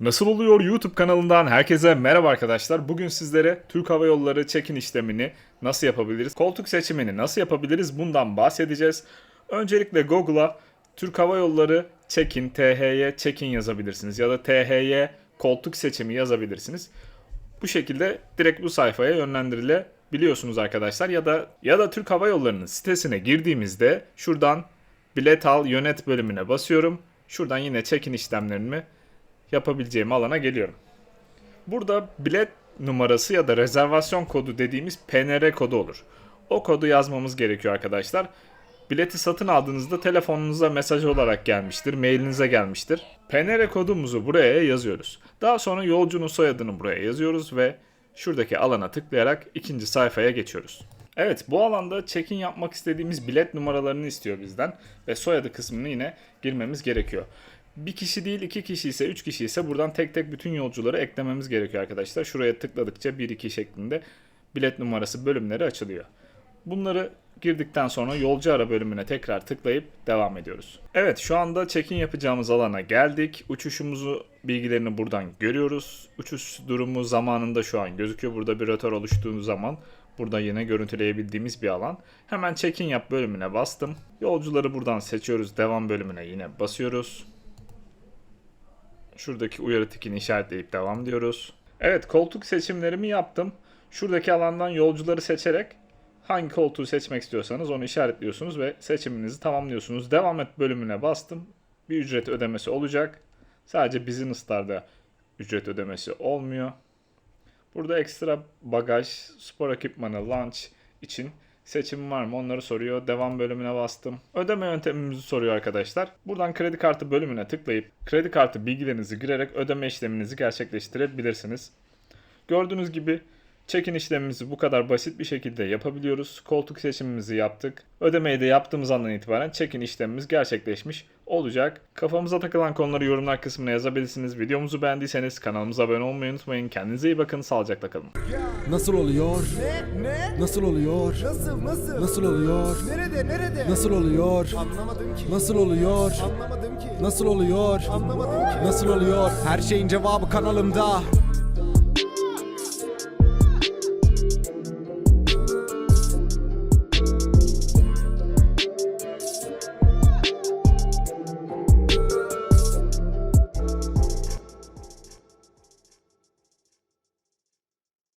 Nasıl oluyor YouTube kanalından herkese merhaba arkadaşlar. Bugün sizlere Türk Hava Yolları check-in işlemini nasıl yapabiliriz? Koltuk seçimini nasıl yapabiliriz? Bundan bahsedeceğiz. Öncelikle Google'a Türk Hava Yolları check-in, THY check-in yazabilirsiniz ya da THY koltuk seçimi yazabilirsiniz. Bu şekilde direkt bu sayfaya yönlendirilebiliyorsunuz arkadaşlar ya da ya da Türk Hava Yolları'nın sitesine girdiğimizde şuradan bilet al yönet bölümüne basıyorum. Şuradan yine check-in işlemlerimi yapabileceğim alana geliyorum. Burada bilet numarası ya da rezervasyon kodu dediğimiz PNR kodu olur. O kodu yazmamız gerekiyor arkadaşlar. Bileti satın aldığınızda telefonunuza mesaj olarak gelmiştir, mailinize gelmiştir. PNR kodumuzu buraya yazıyoruz. Daha sonra yolcunun soyadını buraya yazıyoruz ve şuradaki alana tıklayarak ikinci sayfaya geçiyoruz. Evet bu alanda check-in yapmak istediğimiz bilet numaralarını istiyor bizden ve soyadı kısmını yine girmemiz gerekiyor. Bir kişi değil iki kişi ise üç kişi ise buradan tek tek bütün yolcuları eklememiz gerekiyor arkadaşlar. Şuraya tıkladıkça 1-2 şeklinde bilet numarası bölümleri açılıyor. Bunları girdikten sonra yolcu ara bölümüne tekrar tıklayıp devam ediyoruz. Evet şu anda check-in yapacağımız alana geldik. Uçuşumuzu bilgilerini buradan görüyoruz. Uçuş durumu zamanında şu an gözüküyor. Burada bir rötar oluştuğu zaman burada yine görüntüleyebildiğimiz bir alan. Hemen check-in yap bölümüne bastım. Yolcuları buradan seçiyoruz. Devam bölümüne yine basıyoruz. Şuradaki uyarı tikini işaretleyip devam diyoruz. Evet koltuk seçimlerimi yaptım. Şuradaki alandan yolcuları seçerek hangi koltuğu seçmek istiyorsanız onu işaretliyorsunuz ve seçiminizi tamamlıyorsunuz. Devam et bölümüne bastım. Bir ücret ödemesi olacak. Sadece business'larda ücret ödemesi olmuyor. Burada ekstra bagaj, spor ekipmanı, lunch için seçim var mı onları soruyor. Devam bölümüne bastım. Ödeme yöntemimizi soruyor arkadaşlar. Buradan kredi kartı bölümüne tıklayıp kredi kartı bilgilerinizi girerek ödeme işleminizi gerçekleştirebilirsiniz. Gördüğünüz gibi check-in işlemimizi bu kadar basit bir şekilde yapabiliyoruz. Koltuk seçimimizi yaptık. Ödemeyi de yaptığımız andan itibaren check-in işlemimiz gerçekleşmiş olacak. Kafamıza takılan konuları yorumlar kısmına yazabilirsiniz. Videomuzu beğendiyseniz kanalımıza abone olmayı unutmayın. Kendinize iyi bakın. Sağlıcakla kalın. Nasıl oluyor? Ne? Ne? Nasıl oluyor? Nasıl? Nasıl? Nasıl oluyor? Nerede? Nerede? Nasıl oluyor? Anlamadım ki. Nasıl oluyor? Anlamadım ki. Nasıl oluyor? Anlamadım ki. Nasıl oluyor? Her şeyin cevabı kanalımda.